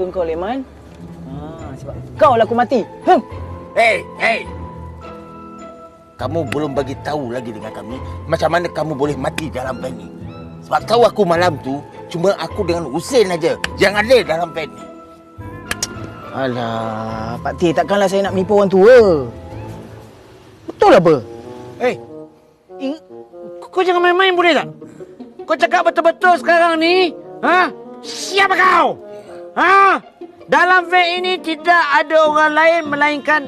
badan kau kau Leman. Ha, sebab kau lah aku mati. Hm. Hei, hei. Kamu belum bagi tahu lagi dengan kami macam mana kamu boleh mati dalam van ni. Sebab tahu aku malam tu cuma aku dengan Hussein aja yang ada dalam van ni. Alah, Pak Teh takkanlah saya nak menipu orang tua. Betul apa? Eh, ing- kau jangan main-main boleh tak? Kau cakap betul-betul sekarang ni, ha? Siapa kau? Ha? Dalam van ini tidak ada orang lain melainkan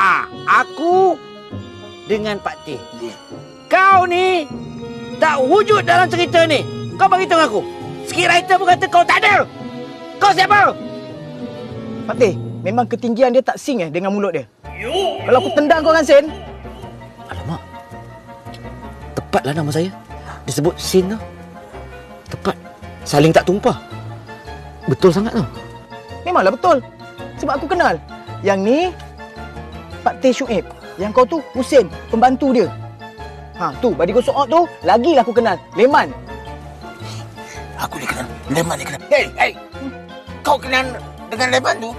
ah, aku dengan Pak Teh. Kau ni tak wujud dalam cerita ni. Kau beritahu aku. Skriptor pun kata kau tak ada. Kau siapa? Pak Teh, memang ketinggian dia tak sing eh dengan mulut dia. Kalau aku tendang kau dengan sen, Alamak. Tepatlah nama saya. Disebut Sin tu. Tepat. Saling tak tumpah. Betul sangat tu. memanglah betul. Sebab aku kenal. Yang ni, Pak Teh Syuib. Yang kau tu, Hussein, pembantu dia. Ha, tu, badi gosok ot tu, lagilah aku kenal. Leman. Aku ni kenal Leman ni kenal. Hei, hei. Kau kenal dengan Leman tu?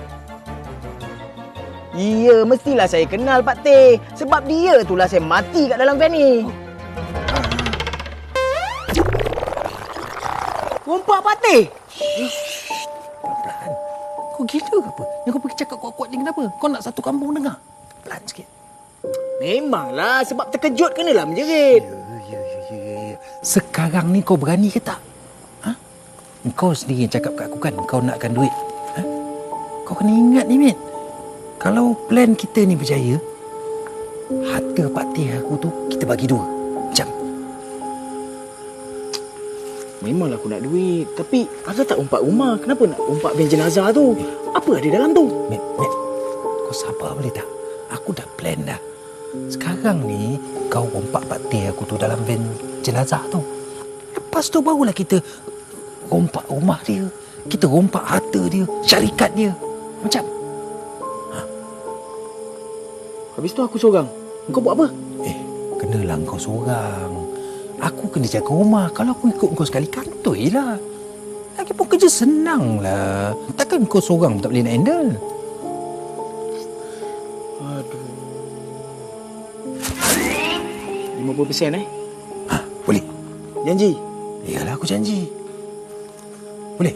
Ya, mestilah saya kenal Pak Teh. Sebab dia itulah saya mati kat dalam van ni. Rompak Pak Teh. Kau gila ke apa? Yang kau pergi cakap kuat-kuat ni kenapa? Kau nak satu kampung dengar? Pelan sikit. Memanglah, sebab terkejut kenalah menjerit. Ya, ya, ya, ya, ya. Sekarang ni kau berani ke tak? Ha? Kau sendiri yang cakap kat aku kan kau nakkan duit. Ha? Kau kena ingat ni, Mit. Kalau plan kita ni berjaya, harta patih aku tu kita bagi dua. Memanglah aku nak duit. Tapi ada tak umpat rumah? Kenapa nak umpat van jenazah tu? Apa ada dalam tu? Mit, Mit. Kau sabar boleh tak? Aku dah plan dah. Sekarang ni kau rompak patih aku tu dalam van jenazah tu. Lepas tu barulah kita rompak rumah dia. Kita rompak harta dia, syarikat dia. Macam, Habis tu aku seorang. Kau buat apa? eh, kenalah kau seorang. Aku kena jaga rumah. Kalau aku ikut kau sekali, kantoi lah. Lagipun kerja senang lah. Takkan kau seorang tak boleh nak handle? Aduh. 50% eh? Ha, boleh. Janji? Yalah aku janji. Boleh?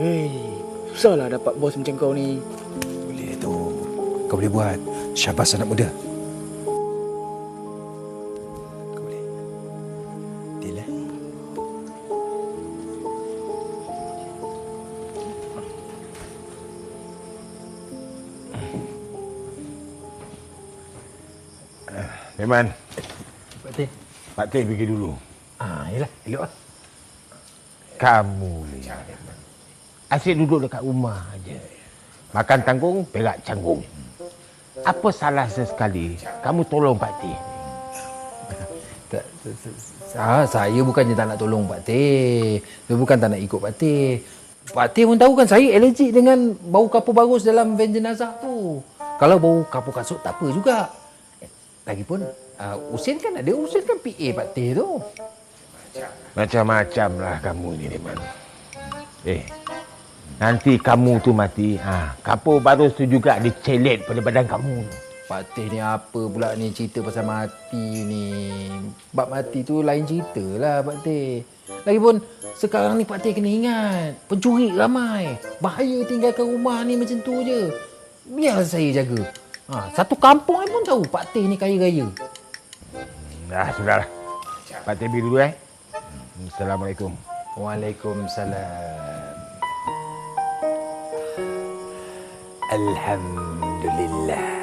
Hei, susahlah dapat bos macam kau ni. Boleh tu. Kau boleh buat. Syabas anak muda. Kau boleh. Deal eh? Pak Teh. Pak Teh pergi dulu. Ah, yalah. Elok lah. Kamu ni Leman. Asyik duduk dekat rumah aja. Makan tanggung, perak canggung. Apa salah sesekali kamu tolong Pak Teh? Tak, sa- saya bukannya tak nak tolong Pak Teh. Saya bukan tak nak ikut Pak Teh. Pak Teh pun tahu kan saya allergic dengan bau kapur bagus dalam van jenazah tu. Kalau bau kapur kasut tak apa juga. Eh, Lagipun uh, Usin kan ada Usin kan PA Pak Teh tu. Macam-macam lah kamu ni Leman. Eh, nanti kamu tu mati, ha, kapur barus tu juga dicelet pada badan kamu. Pak Teh ni apa pula ni cerita pasal mati ni. Bab mati tu lain cerita lah Pak Teh. Lagipun sekarang ni Pak Teh kena ingat. Pencuri ramai. Bahaya tinggalkan rumah ni macam tu je. Biar saya jaga. Ha, satu kampung ni pun tahu Pak Teh ni kaya raya. Dah, sudahlah. Pak Teh pergi dulu eh. Assalamualaikum. Waalaikumsalam. Alhamdulillah. Tak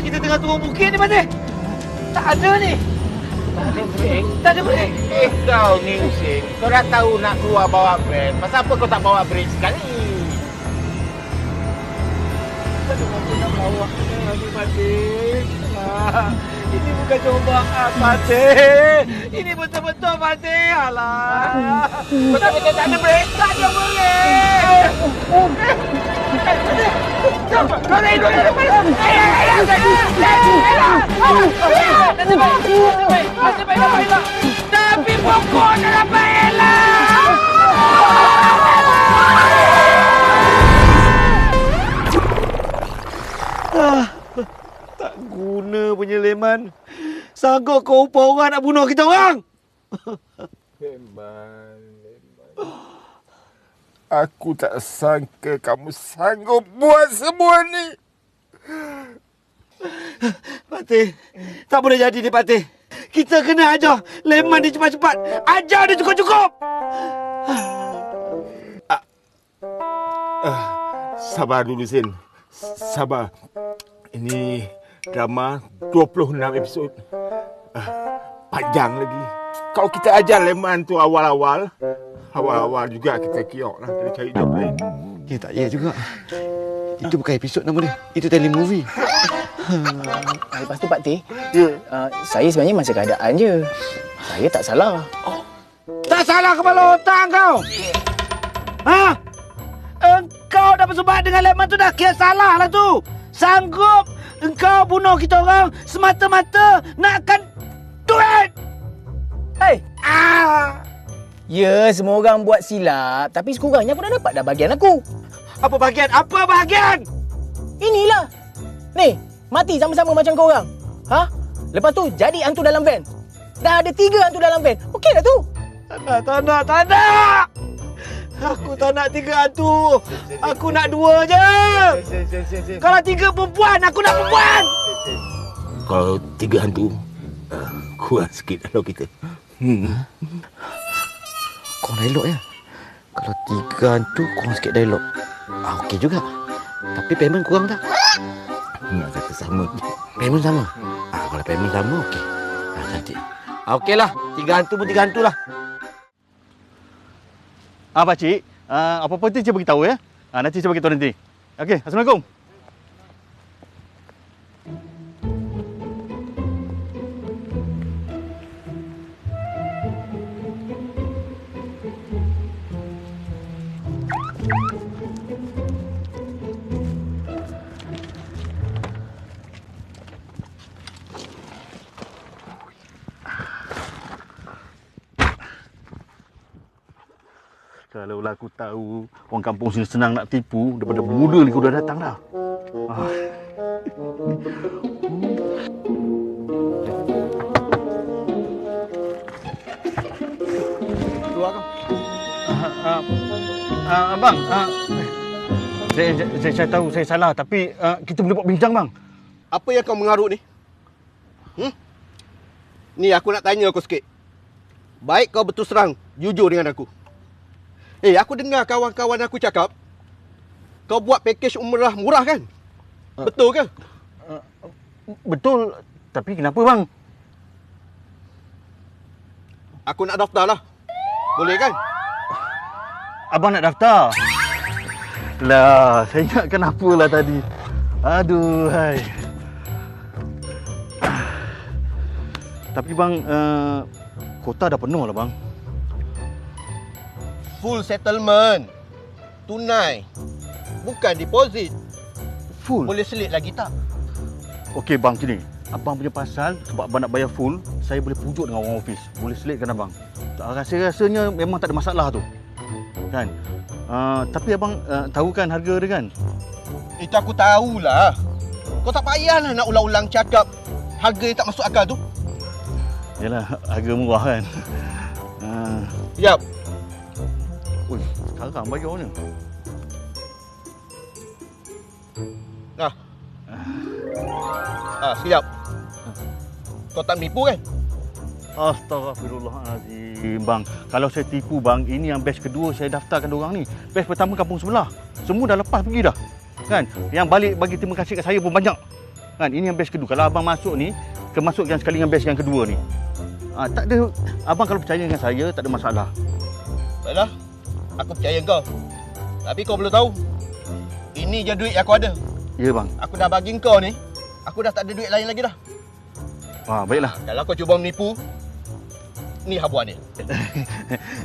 Lah kita tengah turun bukit ni, Patih. Tak ada ni. Tak ada break. Tak ada break. Eh kau ni Husin, kau dah tahu nak keluar bawa brand. Pasal apa kau tak bawa break sekali? Aduh, aku nak bawa lagi, Patih. Ah, Ini bukan cobaan, Patih. Ini betul-betul, Patih. Alah. Betul-betul tak ada break. Tak ada break. Tak guna punya. Sanggup kau upah orang nak bunuh kita orang. Leman. Aku tak sangka kamu sanggup buat semua ni. Patih, tak boleh jadi ni Patih. Kita kena ajar Leman ni cepat-cepat. Ajar dia cukup-cukup. Sabar dulu, Sin. Sabar. Ini drama 26 episod. Ah, panjang lagi. Kalau kita ajar Leman tu awal-awal, awal-awal juga kita kiok lah. Kita cari job lain. Ya tak ya juga. Itu bukan episod nama dia. Itu telemovie. Ah, Lepas tu Pak Teh, Ya. uh, saya sebenarnya masa keadaan je. Saya tak salah. Tak salah kepala otak kau. Ha? Engkau dah bersebat dengan Leman tu dah kira salah lah tu. Sanggup engkau bunuh kita orang semata-mata nakkan duit. Hei, Ah! Ya semua orang buat silap. Tapi sekurangnya aku dah dapat dah bagian aku. Apa bahagian? Apa bahagian? Inilah. Ni, mati sama-sama macam kau orang. Ha? Lepas tu jadi hantu dalam van. Dah ada tiga hantu dalam van. Okey dah tu. Tak nak, tak nak, tak nak. Aku tak nak tiga hantu. Aku nak dua je. Kalau tiga perempuan, aku nak perempuan. Kalau tiga hantu, uh, kurang sikit kalau kita. Hmm. Kau elok ya. Kalau tiga hantu, kurang sikit dialog. Ah, okey juga. Tapi payment kurang tak? Nak kata sama. Payment sama? Ah, kalau payment sama, okey. Ah, cantik. Ah, okeylah. Tiga hantu pun tiga hantu lah. Ah pakcik, ah, apa-apa nanti saya beritahu ya. Ah, nanti saya beritahu nanti. Okey, Assalamualaikum. Kalau lah aku tahu orang kampung sini senang nak tipu daripada muda lagi dah datang dah. Ah. Keluar kau. Ah, ah, ah, abang, ah, saya, saya, saya tahu saya salah tapi ah, kita boleh buat bincang bang. Apa yang kau mengarut ni? Hmm? Ni aku nak tanya kau sikit. Baik kau betul serang, jujur dengan aku. Eh, aku dengar kawan-kawan aku cakap kau buat package umrah murah kan? Betul ke? Betul, tapi kenapa bang? Aku nak daftar lah. Boleh kan? Abang nak daftar? Lah, saya ingatkan apalah tadi. Aduh, hai. Tapi bang, uh, kota dah penuh lah bang. Full settlement. Tunai. Bukan deposit. Full. Boleh selit lagi tak? Okey bang, gini. Abang punya pasal sebab abang nak bayar full, saya boleh pujuk dengan orang office. Boleh selitkan abang. Tak rasa-rasanya memang tak ada masalah tu. Kan? Uh, tapi abang uh, tahu kan harga dia kan? Itu aku tahulah. Kau tak payahlah nak ulang-ulang cakap harga yang tak masuk akal tu. Yalah, harga murah kan. Uh, Yap. Ui, sekarang bayarnya. Nah. Ah, siap. Kau tak nipu kan? Astagfirullahalazim bang. Kalau saya tipu bang, ini yang batch kedua saya daftarkan orang ni. Batch pertama kampung sebelah. Semua dah lepas pergi dah. Kan? Yang balik bagi terima kasih kat saya pun banyak. Kan? Ini yang batch kedua. Kalau abang masuk ni, kemasuk yang sekali dengan batch yang kedua ni. Ah, tak ada abang kalau percaya dengan saya tak ada masalah. Baiklah. Aku percaya kau. Tapi kau belum tahu. Ini je duit yang aku ada. Ya bang. Aku dah bagi kau ni. Aku dah tak ada duit lain lagi dah. Ah, baiklah. Kalau kau cuba menipu, ni habuan ni.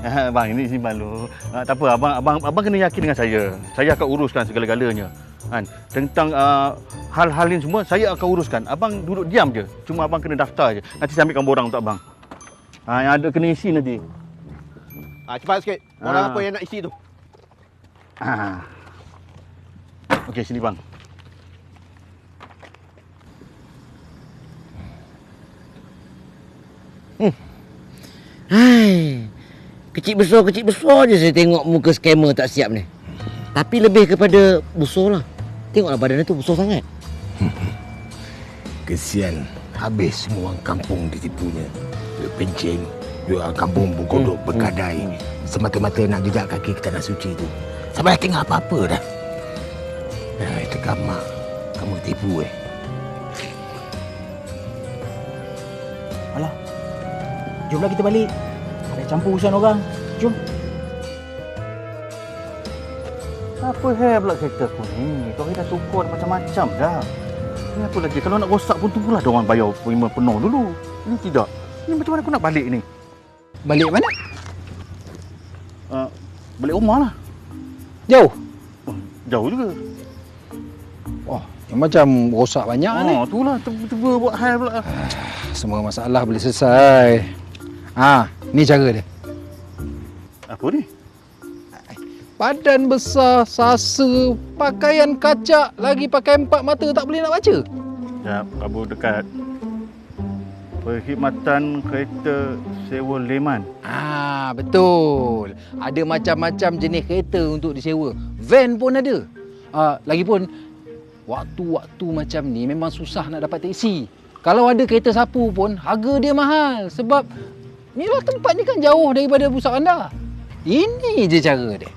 Ah, bang ini simpan dulu. Ah, tak apa abang abang abang kena yakin dengan saya. Saya akan uruskan segala-galanya. Kan? Tentang ah, hal-hal ini semua saya akan uruskan. Abang duduk diam je. Cuma abang kena daftar je. Nanti saya ambilkan borang untuk abang. Ah, yang ada kena isi nanti. Ha, cepat sikit. Orang Ah. apa yang nak isi tu? Ah. Okey, sini bang. Hai. Kecil besar kecil besar je saya tengok muka skamer tak siap ni. Tapi lebih kepada busur lah. Tengoklah badan dia tu busur sangat. Kesian. Habis semua orang kampung ditipunya. Duk pencing. Orang kampung pun kodok berkadai. Semata-mata nak jejak kaki ke tanah suci tu. Sampai tengok apa-apa dah. Dah, itu kamak. Kamu tipu eh. Alah. Jomlah kita balik. Ada campur urusan orang. Jom. Apa hal pula kereta aku ni? Kau dah tukar macam-macam dah. Ni apa lagi? Kalau nak rosak pun tunggulah dia orang bayar penuh dulu. Ini tidak. Ini macam mana aku nak balik ni? Balik mana? Uh, balik rumah lah. Jauh. Oh, jauh juga. Oh, yang macam rosak banyak ni. Oh, tu lah. Tiba-tiba buat hal pula. Semua masalah boleh selesai. Ha, ni cara dia. Apa ni? Badan besar, sasa, pakaian kacak, lagi pakai empat mata tak boleh nak baca. Sekejap, Abu dekat. Perkhidmatan kereta sewa Leman. Ah, betul. Ada macam-macam jenis kereta untuk disewa. Van pun ada. Ah, lagipun waktu-waktu macam ni memang susah nak dapat teksi. Kalau ada kereta sapu pun harga dia mahal sebab ni lah tempat ni kan jauh daripada pusat bandar. Ini je cara dia.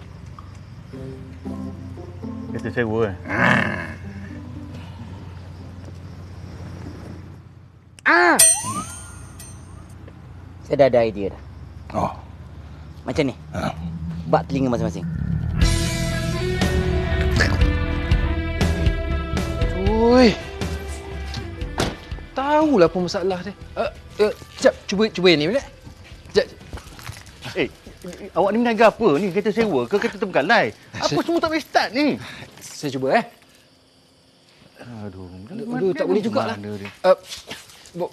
Kereta sewa eh. Ah. Saya dah ada idea dah. Oh. Macam ni. Ha. Bak telinga masing-masing. Oi. Tahulah apa masalah dia. Uh, uh, sekejap, cuba cuba yang ni boleh? Sekejap. Eh, awak ni meniaga apa ni? Kereta sewa ke kereta terbengkalai? Apa Saya- semua tak boleh start ni? Saya cuba eh. Aduh, Aduh, tak boleh jugalah. Mana dia? Uh, bro,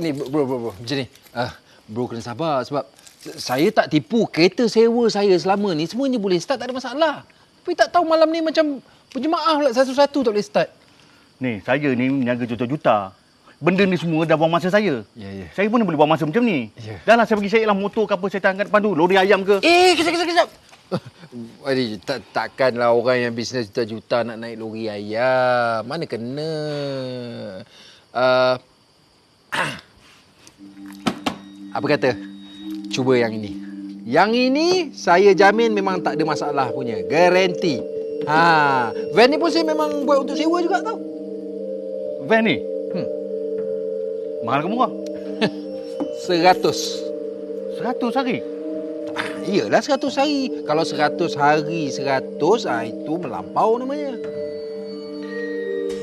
ni bro, bro, bro, macam ni. Uh, bro kena sabar sebab saya tak tipu kereta sewa saya selama ni semuanya boleh start tak ada masalah. Tapi tak tahu malam ni macam berjemaah pula satu-satu tak boleh start. Ni, saya ni meniaga juta-juta. Benda ni semua dah buang masa saya. Ya, ya. Saya pun boleh buang masa macam ni. Ya. Dah lah saya bagi saya lah motor ke apa saya tahan kat depan tu. Lori ayam ke. Eh, kejap, kejap, kejap. Adi, tak, takkanlah orang yang bisnes juta-juta nak naik lori ayam. Mana kena. Uh, apa kata? Cuba yang ini. Yang ini saya jamin memang tak ada masalah punya. Garanti. Ha, van ni pun saya memang buat untuk sewa juga tau. Van ni? Hmm. Mahal ke murah? Seratus. Seratus hari. Iyalah seratus hari. Kalau seratus hari seratus, ah, itu melampau namanya.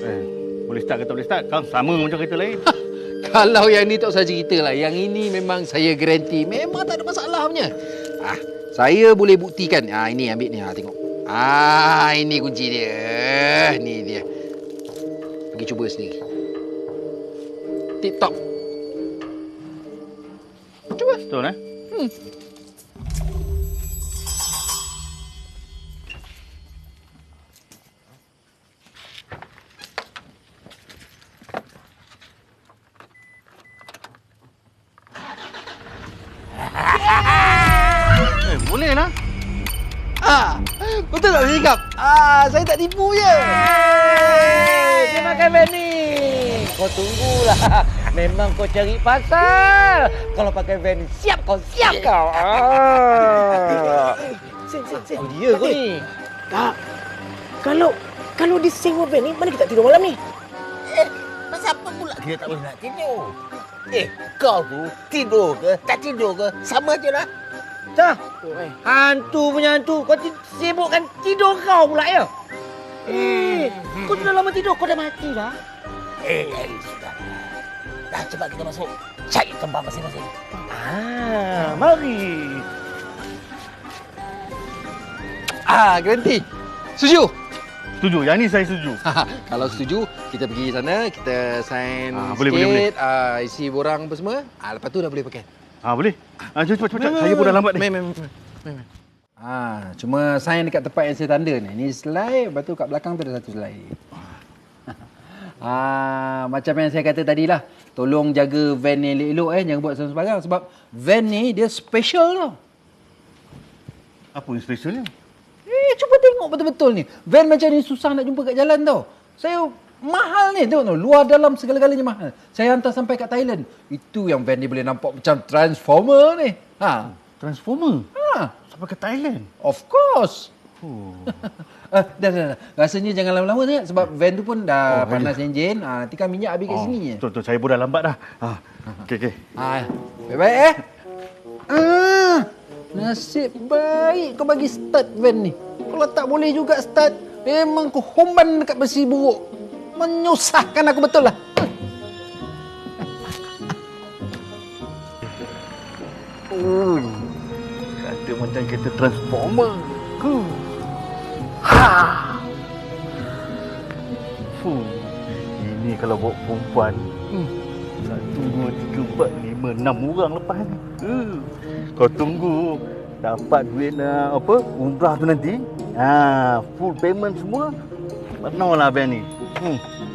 Eh, boleh start ke tak boleh start? Kan sama macam kereta lain. Kalau yang ni tak usah cerita lah. Yang ini memang saya garanti. Memang tak ada masalah punya. Ah, saya boleh buktikan. Ah, ini ambil ni. Ah, tengok. Ah, ini kunci dia. Ni dia. Pergi cuba sendiri. TikTok. Cuba. Betul eh? Eh, tak cakap? Ah, saya tak tipu je. Dia makan van ni. Kau tunggulah. Memang kau cari pasal. Kalau pakai van siap kau, siap kau. Ah. Sen, sen, sen. Oh, dia kau ni. Tak. Kalau Kalau disewa van ni, mana kita tidur malam ni? Eh, pasal apa pula kita tak boleh nak tidur? Eh, kau tu tidur ke, tak tidur ke, sama je lah. Dah. Hantu punya hantu. Kau sibukkan tidur kau pula ya? Eh, kau sudah lama tidur. Kau dah mati dah. Eh, eh, sudah. Dah, cepat kita masuk. Cari tempat masing-masing. Ah, mari. Ah, garanti. Setuju? Setuju. Yang ni saya setuju. Kalau setuju, kita pergi sana, kita sign Ah, sikit, boleh, boleh, boleh. ah, isi borang apa semua. Ah, lepas tu dah boleh pakai. Ha, boleh? Ha, cepat, cepat, cepat. Saya pun dah lambat ni. Mem. mem, mem. Ah, cuma sign dekat tempat yang saya tanda ni. Ni slide, lepas tu kat belakang tu ada satu slide. Ah, macam yang saya kata tadi lah. Tolong jaga van ni elok-elok eh. Jangan buat sembarang sebab van ni dia special tau. Apa yang specialnya? Eh, cuba tengok betul-betul ni. Van macam ni susah nak jumpa kat jalan tau. Saya mahal ni. Tengok tu. Luar dalam segala-galanya mahal. Saya hantar sampai kat Thailand. Itu yang van ni boleh nampak macam transformer ni. Ha. Transformer. Ha. Sampai ke Thailand. Of course. Uh, dah, dah, dah. Rasanya jangan lama-lama sangat sebab van tu pun dah Oh, panas enjin. Ha, nanti kan minyak habis kat sini je. Betul, betul. Saya pun dah lambat dah. Ha. Okey, okey. Ha, baik-baik eh. Ah, nasib baik kau bagi start van ni. Kalau tak boleh juga start, memang kau homban dekat besi buruk. Menyusahkan aku betul lah. Ui. Kata macam kereta transformer. Huh. Ha. Fuh. Ini kalau bawa perempuan. Hmm. Satu, dua, tiga, empat, lima, enam orang lepas ni. Uh. Kau tunggu dapat duit uh, apa umrah tu nanti. Ha, full payment semua. Penuh lah van ni. Hmm.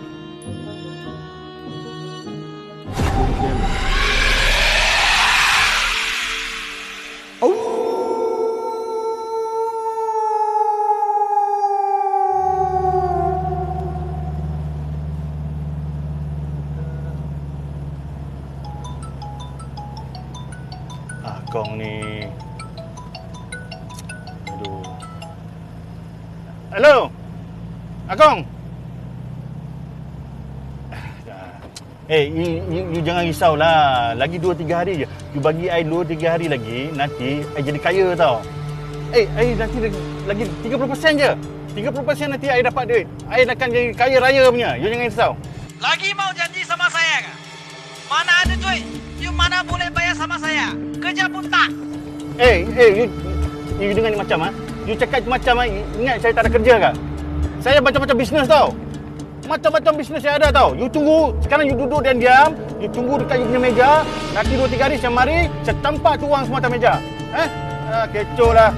Eh, you, you, you jangan risaulah. Lagi 2 3 hari je. You bagi I 2 3 hari lagi, nanti I jadi kaya tau. Eh, I nanti lagi 30% je. 30% nanti I dapat duit. I akan jadi kaya raya punya. You jangan risau. Lagi mau janji sama saya kah? Mana ada duit? You mana boleh bayar sama saya? Kerja pun tak. Eh, eh, you, you dengar ni macam ah. You cakap macam ah, ingat saya tak ada kerja kah? Saya macam-macam bisnes tau. Macam-macam bisnes saya ada tau. You tunggu, sekarang you duduk dan diam. You tunggu dekat you punya meja. Nanti dua tiga hari saya mari, saya tampak tu orang semua atas meja. Eh? Ah, kecoh lah.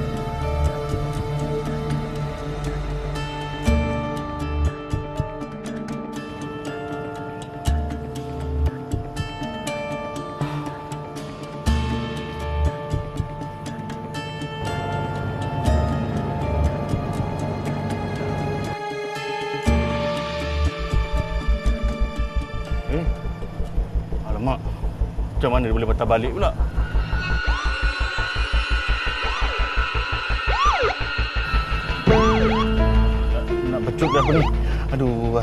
Mana dia boleh patah balik pula? Nak, pecut ke apa ni? Aduh.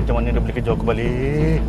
Macam mana dia boleh kejar aku balik?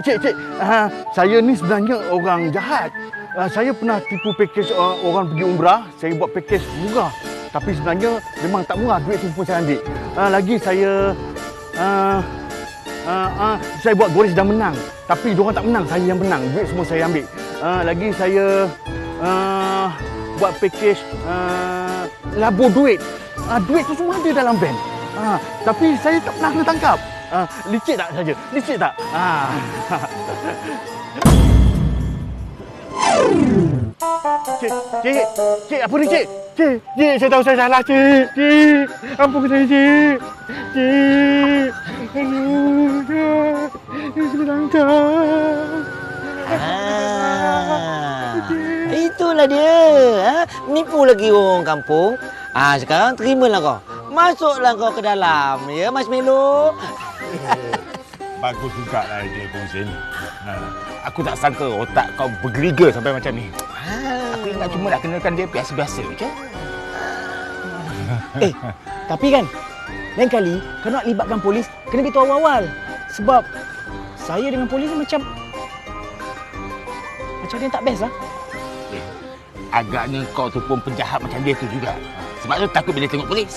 Cik, cik, cik. Ah, saya ni sebenarnya orang jahat. Ah, saya pernah tipu pakej uh, orang pergi umrah. Saya buat pakej murah. Tapi sebenarnya memang tak murah. Duit tu pun saya ambil. Ah, lagi saya... Ah, ah, ah, saya buat Goris dah menang. Tapi diorang tak menang. Saya yang menang. Duit semua saya ambil. Ah, lagi saya... Ah, buat pakej... Ah, labur duit. Ah, duit tu semua ada dalam van. Ah, tapi saya tak pernah kena tangkap. Ah, licik tak saja? Licik tak? Ah. Cik, cik, cik, apa ni cik? Cik, cik, saya tahu saya salah cik. Cik, ampun saya cik. Cik, aduh. Ini selangkah. Ah, itulah dia. Ha? Nipu lagi orang kampung. Ah, sekarang terimalah kau. Masuklah kau ke dalam. Ya, Mas Melo. Bagus juga lah idea kau Hussein. Ha. Aku tak sangka otak kau bergeriga sampai macam ni. Aku ingat cuma nak kenalkan dia biasa-biasa je. Eh, tapi kan, lain kali kau nak libatkan polis, kena beritahu awal-awal. Sebab saya dengan polis ni macam... Macam yang tak best lah. Agaknya kau tu pun penjahat macam dia tu juga. Sebab tu takut bila tengok polis.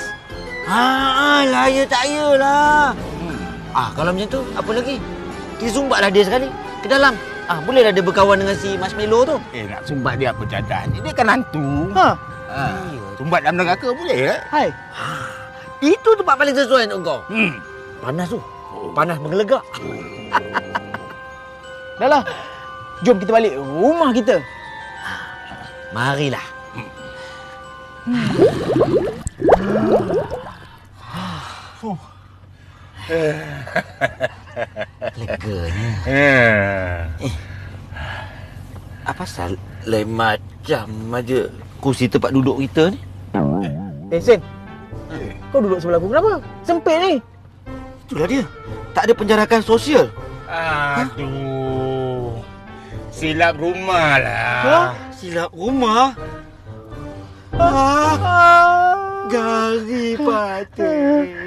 Ha, lah ya tak ya lah. Ah, kalau macam tu, apa lagi? Kita sumbatlah dia sekali ke dalam. Ah, bolehlah dia berkawan dengan si Marshmallow tu. Eh, nak sumbat dia apa jadan? Dia kan hantu. Ha, Ha. Sumbat dalam neraka boleh ke? hai. Itu tempat paling sesuai untuk kau. Hmm. Panas tu. Panas menggelegak. Dah lah. Jom kita balik rumah kita. Marilah. Leganya. Eh. Apa pasal lain macam aja kursi tempat duduk kita ni? Eh, Sen. Kau duduk sebelah aku kenapa? Sempit ni. Itulah dia. Tak ada penjarakan sosial. Aduh. Silap rumah lah. Ha? Silap rumah. Ah, gari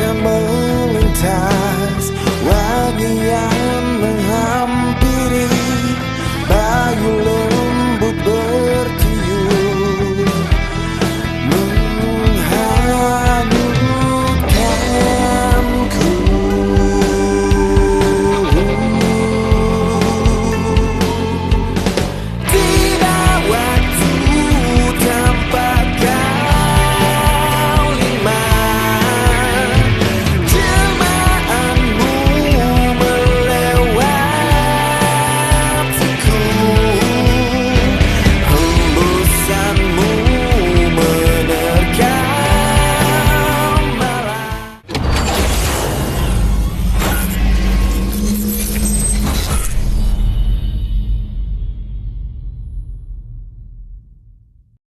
and bowling ties. Ride the out.